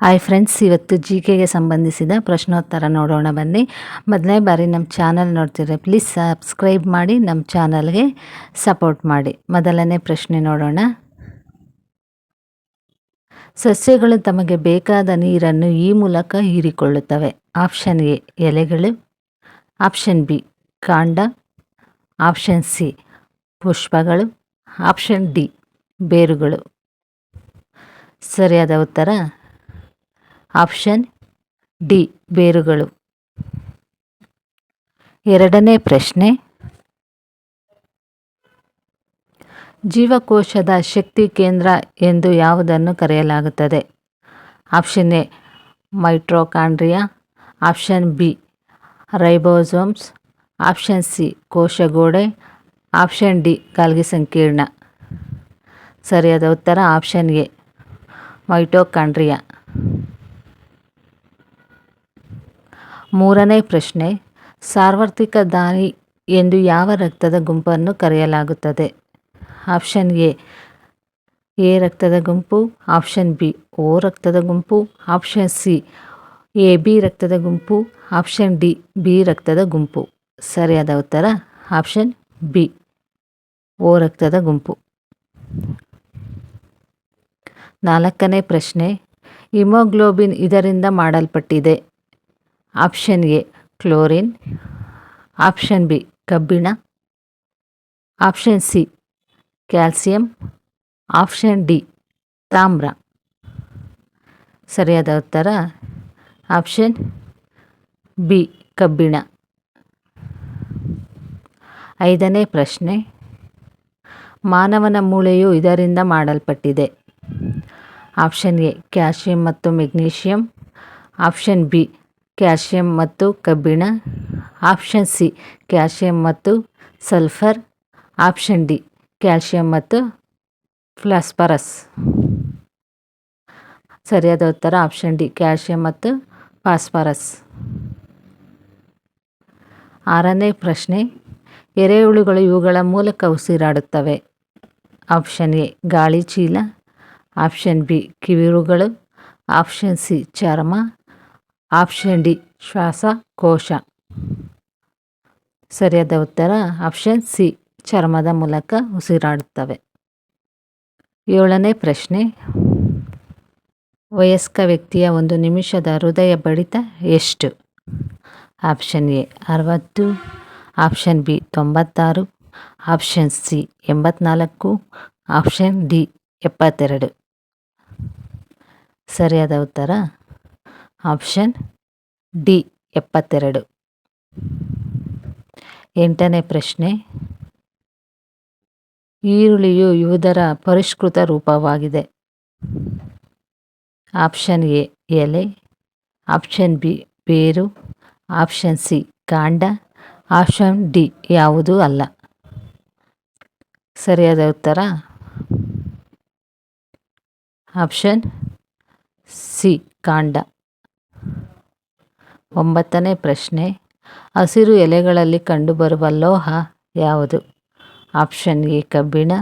Hi friends ಇವತ್ತು G ಕೆಗೆ ಸಂಬಂಧಿಸಿದ ಪ್ರಶ್ನೋತ್ತರ ನೋಡೋಣ ಬನ್ನಿ. ಮೊದಲನೇ ಬಾರಿ ನಮ್ಮ ಚಾನಲ್ ನೋಡ್ತಿದ್ರೆ ಪ್ಲೀಸ್ ಸಬ್ಸ್ಕ್ರೈಬ್ ಮಾಡಿ, ನಮ್ಮ ಚಾನಲ್ಗೆ ಸಪೋರ್ಟ್ ಮಾಡಿ. ಮೊದಲನೇ ಪ್ರಶ್ನೆ ನೋಡೋಣ. ಸಸ್ಯಗಳು ತಮಗೆ ಬೇಕಾದ ನೀರನ್ನು ಈ ಮೂಲಕ ಹೀರಿಕೊಳ್ಳುತ್ತವೆ. ಆಪ್ಷನ್ ಎ ಎಲೆಗಳು. ಆಪ್ಷನ್ ಬಿ ಕಾಂಡ. ಆಪ್ಷನ್ ಸಿ ಪುಷ್ಪಗಳು. ಆಪ್ಷನ್ ಡಿ ಬೇರುಗಳು. ಸರಿಯಾದ ಉತ್ತರ ಆಪ್ಷನ್ ಡಿ, ಬೇರುಗಳು. ಎರಡನೇ ಪ್ರಶ್ನೆ. ಜೀವಕೋಶದ ಶಕ್ತಿ ಕೇಂದ್ರ ಎಂದು ಯಾವುದನ್ನು ಕರೆಯಲಾಗುತ್ತದೆ? Option A, mitochondria. Option B, ribosomes. Option C, ಕೋಶಗೋಡೆ. Option D, Golgi ಸಂಕೀರ್ಣ. ಸರಿಯಾದ ಉತ್ತರ ಆಪ್ಷನ್ ಎ, ಮೈಟೋಕಾಂಡ್ರಿಯಾ. ಮೂರನೇ ಪ್ರಶ್ನೆ ಸಾರ್ವತ್ರಿಕ ದಾನಿ ಎಂದು ಯಾವ ರಕ್ತದ ಗುಂಪನ್ನು ಕರೆಯಲಾಗುತ್ತದೆ? ಆಪ್ಷನ್ ಎ ಎ ರಕ್ತದ ಗುಂಪು, ಆಪ್ಷನ್ ಬಿ, ಓ ರಕ್ತದ ಗುಂಪು, ಆಪ್ಷನ್ ಸಿ, ಎ, ಬಿ ರಕ್ತದ ಗುಂಪು, ಆಪ್ಷನ್ ಡಿ, ಬಿ ರಕ್ತದ ಗುಂಪು. ಸರಿಯಾದ ಉತ್ತರ, ಆಪ್ಷನ್ ಬಿ, ಓ ರಕ್ತದ ಗುಂಪು. ನಾಲ್ಕನೇ ಪ್ರಶ್ನೆ, ಹಿಮೋಗ್ಲೋಬಿನ್ ಇದರಿಂದ ಮಾಡಲ್ಪಟ್ಟಿದೆ. Option A, chlorine. Option B, ಕಬ್ಬಿಣ. Option C, calcium. Option D, ತಾಮ್ರ. ಸರಿಯಾದ ಉತ್ತರ, ಆಪ್ಷನ್ ಬಿ, ಕಬ್ಬಿಣ. ಐದನೇ ಪ್ರಶ್ನೆ. ಮಾನವನ ಮೂಳೆಯು ಇದರಿಂದ ಮಾಡಲ್ಪಟ್ಟಿದೆ. ಆಪ್ಷನ್ ಎ, ಕ್ಯಾಲ್ಸಿಯಂ ಮತ್ತು ಮೆಗ್ನೀಷಿಯಂ. ಆಪ್ಷನ್ ಬಿ ಕ್ಯಾಲ್ಸಿಯಂ ಮತ್ತು ಕಬ್ಬಿಣ. ಆಪ್ಷನ್ ಸಿ ಕ್ಯಾಲ್ಸಿಯಂ ಮತ್ತು ಸಲ್ಫರ್. ಆಪ್ಷನ್ ಡಿ ಕ್ಯಾಲ್ಸಿಯಂ ಮತ್ತು ಫ್ಲಾಸ್ಪರಸ್ ಸರಿಯಾದ ಉತ್ತರ ಆಪ್ಷನ್ ಡಿ ಕ್ಯಾಲ್ಸಿಯಂ ಮತ್ತು ಫಾಸ್ಫರಸ್. ಆರನೇ ಪ್ರಶ್ನೆ, ಎರೆಹುಳುಗಳು ಇವುಗಳ ಮೂಲಕ ಉಸಿರಾಡುತ್ತವೆ. ಆಪ್ಷನ್ ಎ, ಗಾಳಿ ಚೀಲ. ಆಪ್ಷನ್ ಬಿ, ಕಿವಿರುಗಳು. ಆಪ್ಷನ್ ಸಿ, ಚರ್ಮ. ಆಪ್ಷನ್ ಡಿ ಶ್ವಾಸಕೋಶ ಸರಿಯಾದ ಉತ್ತರ ಆಪ್ಷನ್ ಸಿ ಚರ್ಮದ ಮೂಲಕ ಉಸಿರಾಡುತ್ತವೆ. ಏಳನೇ ಪ್ರಶ್ನೆ. ವಯಸ್ಕ ವ್ಯಕ್ತಿಯ ಒಂದು ನಿಮಿಷದ ಹೃದಯ ಬಡಿತ ಎಷ್ಟು? ಆಪ್ಷನ್ ಎ ಅರವತ್ತು. ಆಪ್ಷನ್ ಬಿ ತೊಂಬತ್ತಾರು. ಆಪ್ಷನ್ ಸಿ ಎಂಬತ್ನಾಲ್ಕು. ಆಪ್ಷನ್ ಡಿ ಎಪ್ಪತ್ತೆರಡು. ಸರಿಯಾದ ಉತ್ತರ ಆಪ್ಷನ್ ಡಿ, ಎಪ್ಪತ್ತೆರಡು. ಎಂಟನೇ ಪ್ರಶ್ನೆ. ಈರುಳ್ಳಿಯು ಇವುದರ ಪರಿಷ್ಕೃತ ರೂಪವಾಗಿದೆ. ಆಪ್ಷನ್ ಎ, ಎಲೆ. ಆಪ್ಷನ್ ಬಿ ಬೇರು ಆಪ್ಷನ್ ಸಿ, ಕಾಂಡ. ಆಪ್ಷನ್ ಡಿ, ಯಾವುದೂ ಅಲ್ಲ. ಸರಿಯಾದ ಉತ್ತರ? ಆಪ್ಷನ್ ಸಿ, ಕಾಂಡ. ಒಂಬತ್ತನೇ ಪ್ರಶ್ನೆ, ಹಸಿರು ಎಲೆಗಳಲ್ಲಿ ಕಂಡುಬರುವ ಲೋಹ ಯಾವುದು? ಆಪ್ಷನ್ ಎ, ಕಬ್ಬಿಣ.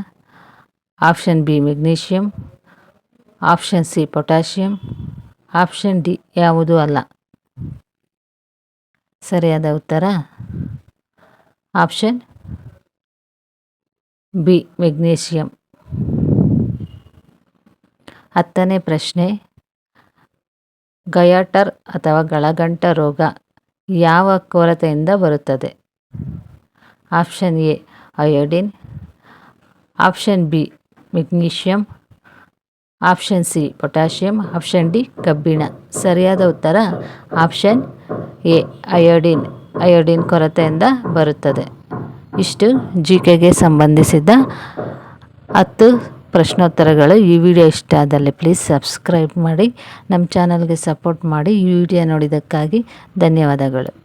Option B, magnesium. Option C, potassium. Option D, ಯಾವುದೂ ಅಲ್ಲ. ಸರಿಯಾದ ಉತ್ತರ? Option B, magnesium. ಹತ್ತನೇ ಪ್ರಶ್ನೆ ಗಯಾಟರ್ ಅಥವಾ ಗಳಗಂಟ ರೋಗ ಯಾವ ಕೊರತೆಯಿಂದ ಬರುತ್ತದೆ? Option A, iodine. Option B, magnesium. Option C, potassium. Option D, ಕಬ್ಬಿಣ. ಸರಿಯಾದ ಉತ್ತರ ಆಪ್ಷನ್ ಎ, ಅಯೋಡಿನ್. ಅಯೋಡಿನ್ ಕೊರತೆಯಿಂದ ಬರುತ್ತದೆ. ಇಷ್ಟು ಜಿ ಕೆಗೆ ಸಂಬಂಧಿಸಿದ ಹತ್ತು ಪ್ರಶ್ನೋತ್ತರಗಳು ಈ ವಿಡಿಯೋ ಇಷ್ಟ ಆದಲ್ಲಿ ಪ್ಲೀಸ್ ಸಬ್ಸ್ಕ್ರೈಬ್ ಮಾಡಿ, ನಮ್ಮ ಚಾನಲ್ಗೆ ಸಪೋರ್ಟ್ ಮಾಡಿ ಈ ವಿಡಿಯೋ ನೋಡಿದ್ದಕ್ಕಾಗಿ ಧನ್ಯವಾದಗಳು.